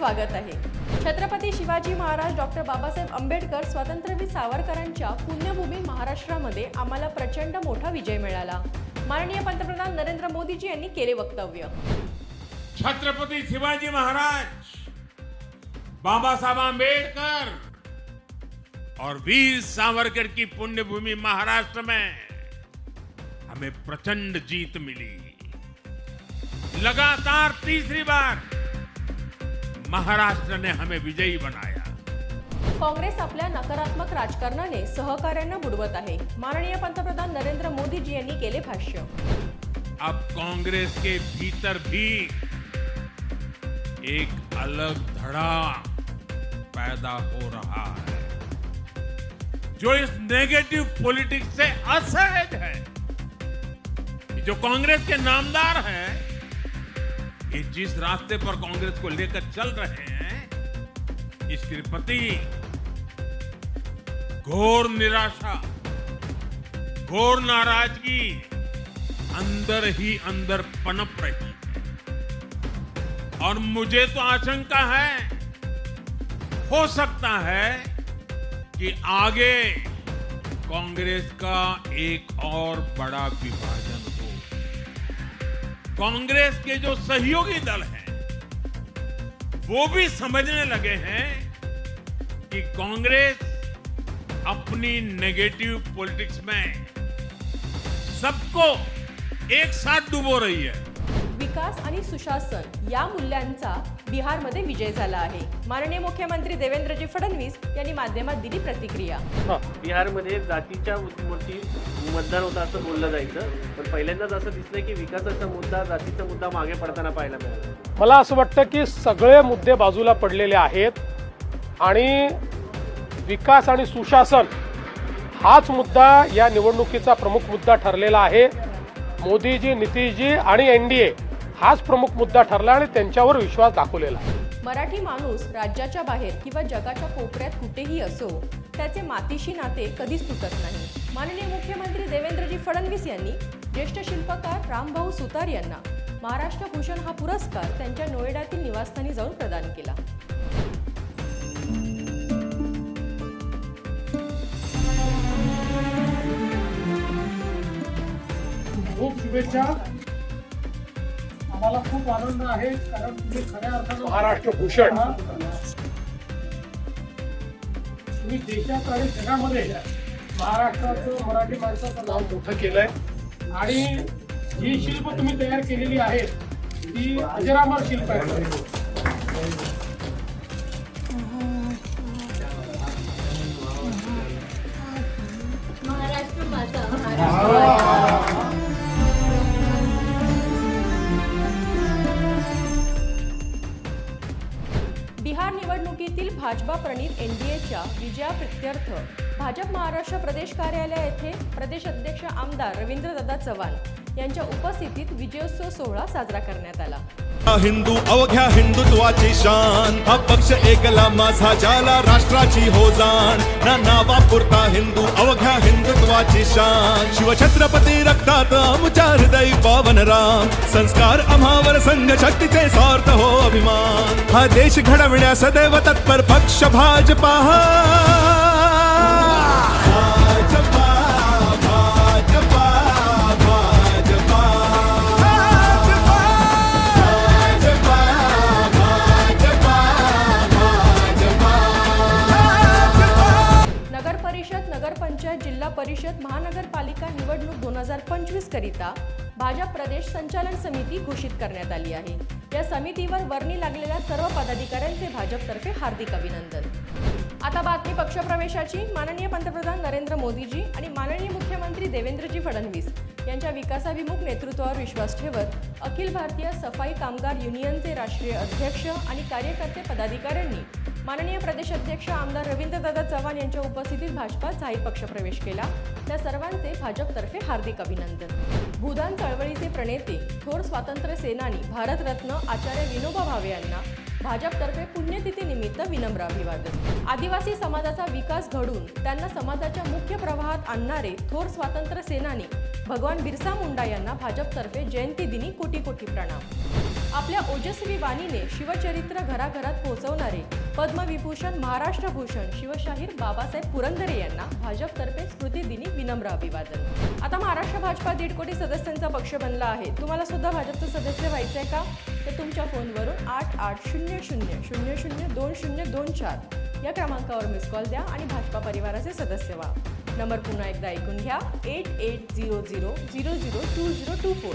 स्वागत आहे. छत्रपती शिवाजी महाराज डॉक्टर बाबासाहेब आंबेडकर स्वातंत्र्यवीर सावरकरांच्या पुण्यभूमी महाराष्ट्रामध्ये आम्हाला प्रचंड मोठा विजय मिळाला. माननीय पंतप्रधान नरेंद्र मोदीजी यांनी केले वक्तव्य. छत्रपती शिवाजी महाराज बाबासाहेब आंबेडकर और वीर सावरकर की पुण्यभूमि महाराष्ट्र में हमें प्रचंड जीत मिली। लगातार तीसरी बार महाराष्ट्र ने हमें विजयी बनाया। काँग्रेस आपल्या नकारात्मक राजकारणाने सहकार्यांना बुडवत आहे. माननीय पंतप्रधान नरेंद्र मोदीजी यांनी केले भाष्य. अब कांग्रेस के भीतर भी एक अलग धड़ा पैदा हो रहा है। जो इस नेगेटिव पॉलिटिक्स से असहज है जो कांग्रेस के नामदार हैं ये जिस रास्ते पर कांग्रेस को लेकर चल रहे हैं, इसके प्रति घोर निराशा, घोर नाराज़गी अंदर ही अंदर पनप रही है। और मुझे तो आशंका है, हो सकता है कि आगे कांग्रेस का एक और बड़ा विभाजन हो। कांग्रेस के जो सहयोगी दल हैं वो भी समझने लगे हैं कि कांग्रेस अपनी नेगेटिव पॉलिटिक्स में सबको एक साथ डुबो रही है। विकास आणि सुशासन या मूल्यांचा बिहारमध्ये विजय झाला आहे. माननीय मुख्यमंत्री देवेंद्रजी फडणवीस यांनी माध्यमात दिली प्रतिक्रिया. बिहारमध्ये जातीच्या वरती मतदान होतं असं बोललं जायचं. पण पहिल्यांदाच असं दिसलं की विकासाचा मुद्दा जातीचा मुद्दा मागे पडताना पाहायला मिळाला. मला असं वाटतं की सगळे मुद्दे बाजूला पडलेले आहेत आणि विकास आणि सुशासन हाच मुद्दा या निवडणुकीचा प्रमुख मुद्दा ठरलेला आहे. मोदीजी नितीशजी आणि एन डी ए हाच प्रमुख मुद्दा ठरला आणि त्यांच्यावर विश्वास दाखवलेला मराठी माणूस राज्याच्या बाहेर किंवा जगाच्या कोपऱ्यात कुठेही असो त्याचे मातीशी नाते कधीच तुटत नाही. माननीय मुख्यमंत्री देवेंद्रजी फडणवीस यांनी ज्येष्ठ शिल्पकार रामभाऊ सुतार यांना महाराष्ट्र भूषण हा पुरस्कार त्यांच्या नोएडातील निवासस्थानी जाऊन प्रदान केला. खूप शुभेच्छा. आम्हाला खूप आनंद आहे कारण तुम्ही खऱ्या अर्थानं महाराष्ट्र भूषण. तुम्ही देशात आणि जगामध्ये महाराष्ट्राचं मराठी माणसाचं नाव मोठं केलंय. आणि जी शिल्प तुम्ही तयार केलेली आहेत ती अजरामर शिल्प आहेत बिहार निवडणुकीतील भाजपा प्रणित एनडीएच्या विजयाप्रित्यर्थ भाजप महाराष्ट्र प्रदेश कार्यालय येथे प्रदेश अध्यक्ष आमदार रवींद्रदादा चव्हाण यांच्या उपस्थितीत विजयोत्सव सोहळा साजरा करण्यात आला. हिंदू अवघ्या हिंदुत्वाची शान. हा पक्ष एकला माझा ज्याला राष्ट्राची हो जाण. ना नावा पुरता हिंदू अवघ्या हिंदुत्वाची शान. शिवछत्रपती रक्तात आमच्या हृदय पावन राम. संस्कार आम्हावर संघ शक्तीचे स्वार्थ हो अभिमान. हा देश घडविण्या सदैव तत्पर पक्ष भाजपा भाजपा. पंचवीस भाजप प्रदेश संचालन समिती घोषित करण्यात आली आहे. या समितीवर वर्णी लागलेल्या सर्व पदाधिकाऱ्यांचे भाजपतर्फे हार्दिक अभिनंदन. आता बातमी पक्षप्रवेशाची. माननीय पंतप्रधान नरेंद्र मोदीजी आणि माननीय मुख्यमंत्री देवेंद्रजी फडणवीस यांच्या विकासाभिमुख नेतृत्वावर विश्वास ठेवत अखिल भारतीय सफाई कामगार युनियनचे राष्ट्रीय अध्यक्ष आणि कार्यकर्ते पदाधिकाऱ्यांनी माननीय प्रदेश अध्यक्ष आमदार रवींद्रदादा चव्हाण यांच्या उपस्थितीत भाजपात पक्ष पक्षप्रवेश केला. त्या सर्वांचे भाजपतर्फे हार्दिक अभिनंदन. भूदान चळवळीचे प्रणेते थोर स्वातंत्र्य सेनानी भारतरत्न आचार्य विनोबा भावे यांना भाजपतर्फे पुण्यतिथीनिमित्त विनम्र अभिवादन. आदिवासी समाजाचा विकास घडून त्यांना समाजाच्या मुख्य प्रवाहात आणणारे थोर स्वातंत्र्य सेनानी भगवान बिरसा मुंडा यांना भाजपतर्फे जयंती दिनी कोटी कोटी प्रणाम. आपल्या ओजस्वी वाणीने शिवचरित्र घराघरात पोहोचवणारे पद्मविभूषण महाराष्ट्र भूषण शिवशाहीर बाबासाहेब पुरंदरे यांना भाजपतर्फे स्मृतिदिनी विनम्र अभिवादन. आता महाराष्ट्र भाजपा दीड कोटी सदस्यांचा पक्ष बनला आहे. तुम्हाला सुद्धा भाजपचं सदस्य व्हायचं आहे का? तर तुमच्या फोनवरून आठ आठ शून्य शून्य शून्य शून्य दोन शून्य दोन चार या क्रमांकावर मिस कॉल द्या आणि भाजपा परिवाराचे सदस्य व्हा. नंबर पुन्हा एकदा ऐकून घ्या. Eight eight zero zero zero zero two zero two four.